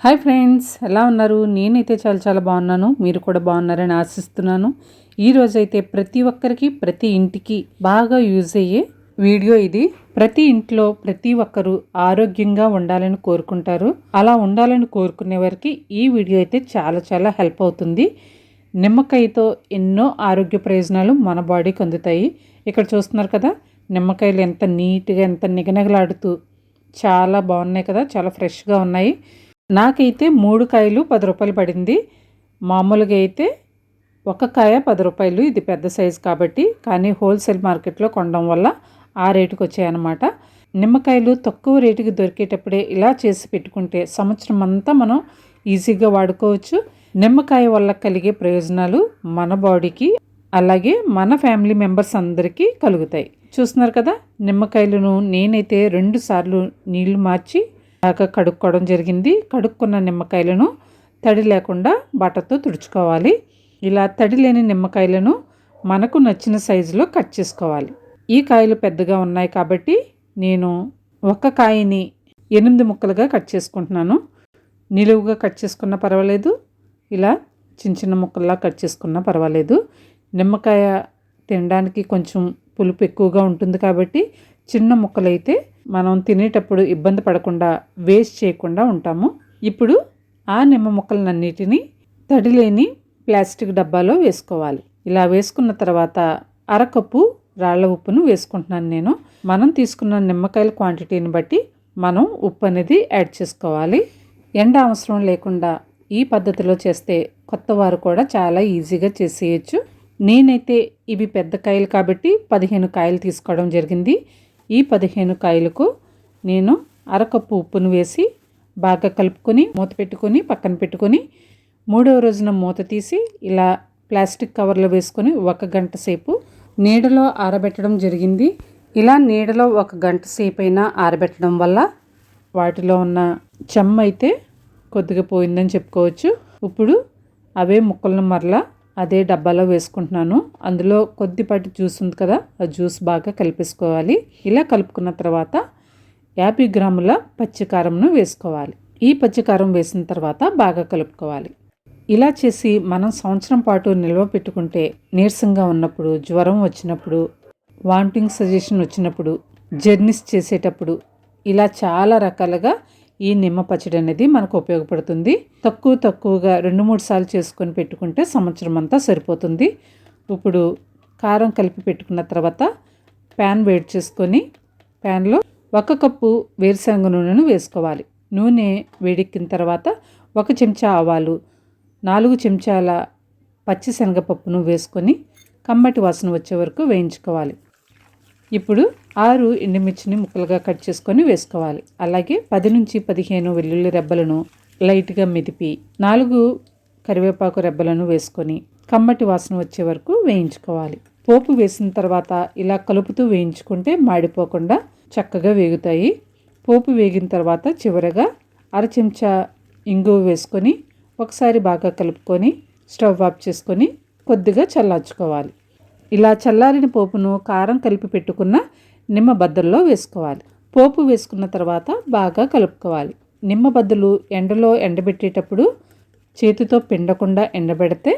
Hi friends ఎలా ఉన్నారు? నేనైతే చాలా చాలా బాగున్నాను. మీరు కూడా బాగున్నారని ఆశిస్తున్నాను. ఈరోజైతే ప్రతి ఒక్కరికి ప్రతి ఇంటికి బాగా యూజ్ అయ్యే వీడియో ఇది. ప్రతి ఇంట్లో ప్రతి ఒక్కరూ ఆరోగ్యంగా ఉండాలని కోరుకుంటారు. అలా ఉండాలని కోరుకునే వారికి ఈ వీడియో అయితే చాలా చాలా హెల్ప్ అవుతుంది. నిమ్మకాయతో ఎన్నో ఆరోగ్య ప్రయోజనాలు మన బాడీకి అందుతాయి. ఇక్కడ చూస్తున్నారు కదా నిమ్మకాయలు ఎంత నీట్గా ఎంత నిగనగలాడుతూ చాలా బాగున్నాయి కదా చాలా ఫ్రెష్గా ఉన్నాయి. నాకైతే మూడు కాయలు పది రూపాయలు పడింది. మామూలుగా అయితే ఒక కాయ పది రూపాయలు. ఇది పెద్ద సైజు కాబట్టి కానీ హోల్సేల్ మార్కెట్లో కొనడం వల్ల ఆ రేటుకి వచ్చాయన్నమాట. నిమ్మకాయలు తక్కువ రేటుకి దొరికేటప్పుడే ఇలా చేసి పెట్టుకుంటే సంవత్సరం అంతా మనం ఈజీగా వాడుకోవచ్చు. నిమ్మకాయ వల్ల కలిగే ప్రయోజనాలు మన బాడీకి అలాగే మన ఫ్యామిలీ మెంబర్స్ అందరికీ కలుగుతాయి. చూస్తున్నారు కదా నిమ్మకాయలను నేనైతే రెండు సార్లు నీళ్ళు మార్చి బాగా కడుక్కోవడం జరిగింది. కడుక్కున్న నిమ్మకాయలను తడి లేకుండా బట్టతో తుడుచుకోవాలి. ఇలా తడి లేని నిమ్మకాయలను మనకు నచ్చిన సైజులో కట్ చేసుకోవాలి. ఈ కాయలు పెద్దగా ఉన్నాయి కాబట్టి నేను ఒక కాయని ఎనిమిది ముక్కలుగా కట్ చేసుకుంటున్నాను. నిలువుగా కట్ చేసుకున్నా పర్వాలేదు. ఇలా చిన్న చిన్న ముక్కల్లా కట్ చేసుకున్నా పర్వాలేదు. నిమ్మకాయ తినడానికి కొంచెం పులుపు ఎక్కువగా ఉంటుంది కాబట్టి చిన్న ముక్కలైతే మనం తినేటప్పుడు ఇబ్బంది పడకుండా వేస్ట్ చేయకుండా ఉంటాము. ఇప్పుడు ఆ నిమ్మ ముక్కలన్నిటిని తడిలేని ప్లాస్టిక్ డబ్బాలో వేసుకోవాలి. ఇలా వేసుకున్న తర్వాత అరకప్పు రాళ్ళ ఉప్పును వేసుకుంటున్నాను నేను. మనం తీసుకున్న నిమ్మకాయల క్వాంటిటీని బట్టి మనం ఉప్పు అనేది యాడ్ చేసుకోవాలి. ఎండ అవసరం లేకుండా ఈ పద్ధతిలో చేస్తే కొత్త వారు కూడా చాలా ఈజీగా చేసేయచ్చు. నేనైతే ఇవి పెద్ద కాయలు కాబట్టి పదిహేను కాయలు తీసుకోవడం జరిగింది. ఈ పదిహేను కాయలకు నేను అరకప్పు ఉప్పును వేసి బాగా కలుపుకొని మూత పెట్టుకొని పక్కన పెట్టుకొని మూడవ రోజున మూత తీసి ఇలా ప్లాస్టిక్ కవర్లో వేసుకొని ఒక గంట సేపు నీడలో ఆరబెట్టడం జరిగింది. ఇలా నీడలో ఒక గంట సేపు అయినా ఆరబెట్టడం వల్ల వాటిలో ఉన్న చెమ్మ అయితే కొద్దిగా పోయిందని చెప్పుకోవచ్చు. ఇప్పుడు అవే ముక్కలను మరలా అదే డబ్బాలో వేసుకుంటున్నాను. అందులో కొద్దిపాటి జ్యూస్ ఉంది కదా ఆ జ్యూస్ బాగా కలిపేసుకోవాలి. ఇలా కలుపుకున్న తర్వాత యాభై గ్రాముల పచ్చికారంను వేసుకోవాలి. ఈ పచ్చికారం వేసిన తర్వాత బాగా కలుపుకోవాలి. ఇలా చేసి మనం సంవత్సరం పాటు నిల్వ పెట్టుకుంటే నీరసంగా ఉన్నప్పుడు జ్వరం వచ్చినప్పుడు వామిటింగ్ సజెషన్ వచ్చినప్పుడు జర్నీస్ చేసేటప్పుడు ఇలా చాలా రకాలుగా ఈ నిమ్మ పచ్చడి అనేది మనకు ఉపయోగపడుతుంది. తక్కువ తక్కువగా రెండు మూడు సార్లు చేసుకొని పెట్టుకుంటే సంవత్సరం అంతా సరిపోతుంది. ఇప్పుడు కారం కలిపి పెట్టుకున్న తర్వాత ప్యాన్ వేడి చేసుకొని ప్యాన్లో ఒక కప్పు వేరుశనగ నూనెను వేసుకోవాలి. నూనె వేడెక్కిన తర్వాత ఒక చెంచా ఆవాలు నాలుగు చెంచాల పచ్చి శనగపప్పును వేసుకొని కమ్మటి వాసన వచ్చే వరకు వేయించుకోవాలి. ఇప్పుడు ఆరు ఎండుమిర్చిని ముక్కలుగా కట్ చేసుకొని వేసుకోవాలి. అలాగే పది నుంచి పదిహేను వెల్లుల్లి రెబ్బలను లైట్గా మెదిపి నాలుగు కరివేపాకు రెబ్బలను వేసుకొని కమ్మటి వాసన వచ్చే వరకు వేయించుకోవాలి. పోపు వేసిన తర్వాత ఇలా కలుపుతూ వేయించుకుంటే మాడిపోకుండా చక్కగా వేగుతాయి. పోపు వేగిన తర్వాత చివరగా అర చెంచా ఇంగువ వేసుకొని ఒకసారి బాగా కలుపుకొని స్టవ్ ఆఫ్ చేసుకొని కొద్దిగా చల్లార్చుకోవాలి. ఇలా చల్లారిన పోపును కారం కలిపి పెట్టుకున్న నిమ్మ బద్దల్లో వేసుకోవాలి. పోపు వేసుకున్న తర్వాత బాగా కలుపుకోవాలి. నిమ్మ బద్దలు ఎండలో ఎండబెట్టేటప్పుడు చేతితో పిండకుండా ఎండబెడితే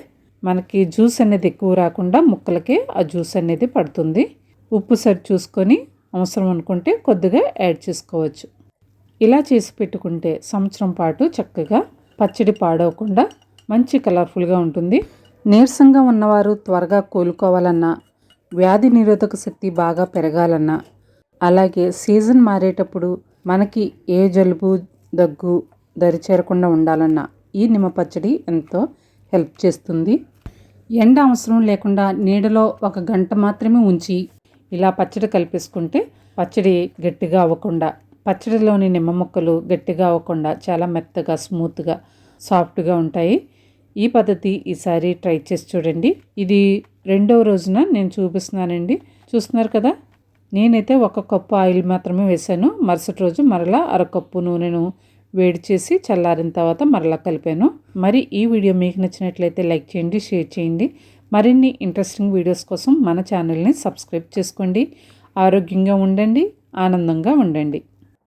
మనకి జ్యూస్ అనేది ఎక్కువ రాకుండా ముక్కలకే ఆ జ్యూస్ అనేది పడుతుంది. ఉప్పు సరి చూసుకొని అవసరం అనుకుంటే కొద్దిగా యాడ్ చేసుకోవచ్చు. ఇలా చేసి పెట్టుకుంటే సంవత్సరం పాటు చక్కగా పచ్చడి పాడవకుండా మంచి కలర్ఫుల్గా ఉంటుంది. నీరసంగా ఉన్నవారు త్వరగా కోలుకోవాలన్నా వ్యాధి నిరోధక శక్తి బాగా పెరగాలన్నా అలాగే సీజన్ మారేటప్పుడు మనకి ఏ జలుబు దగ్గు దరిచేరకుండా ఉండాలన్నా ఈ నిమ్మ పచ్చడి ఎంతో హెల్ప్ చేస్తుంది. ఎండ అవసరం లేకుండా నీడలో ఒక గంట మాత్రమే ఉంచి ఇలా పచ్చడి కలిపేసుకుంటే పచ్చడి గట్టిగా అవ్వకుండా పచ్చడిలోని నిమ్మ ముక్కలు గట్టిగా అవ్వకుండా చాలా మెత్తగా స్మూత్గా సాఫ్ట్గా ఉంటాయి. ఈ పద్ధతి ఈసారి ట్రై చేసి చూడండి. ఇది రెండవ రోజున నేను చూపిస్తున్నానండి. చూస్తున్నారు కదా? నేనైతే ఒక కప్పు ఆయిల్ మాత్రమే వేశాను. మరుసటి రోజు మరలా అరకప్పు నూనెను వేడి చేసి చల్లారిన తర్వాత మరలా కలిపాను. మరి ఈ వీడియో మీకు నచ్చినట్లయితే లైక్ చేయండి షేర్ చేయండి. మరిన్ని ఇంట్రెస్టింగ్ వీడియోస్ కోసం మన ఛానల్ని సబ్స్క్రైబ్ చేసుకోండి. ఆరోగ్యంగా ఉండండి ఆనందంగా ఉండండి.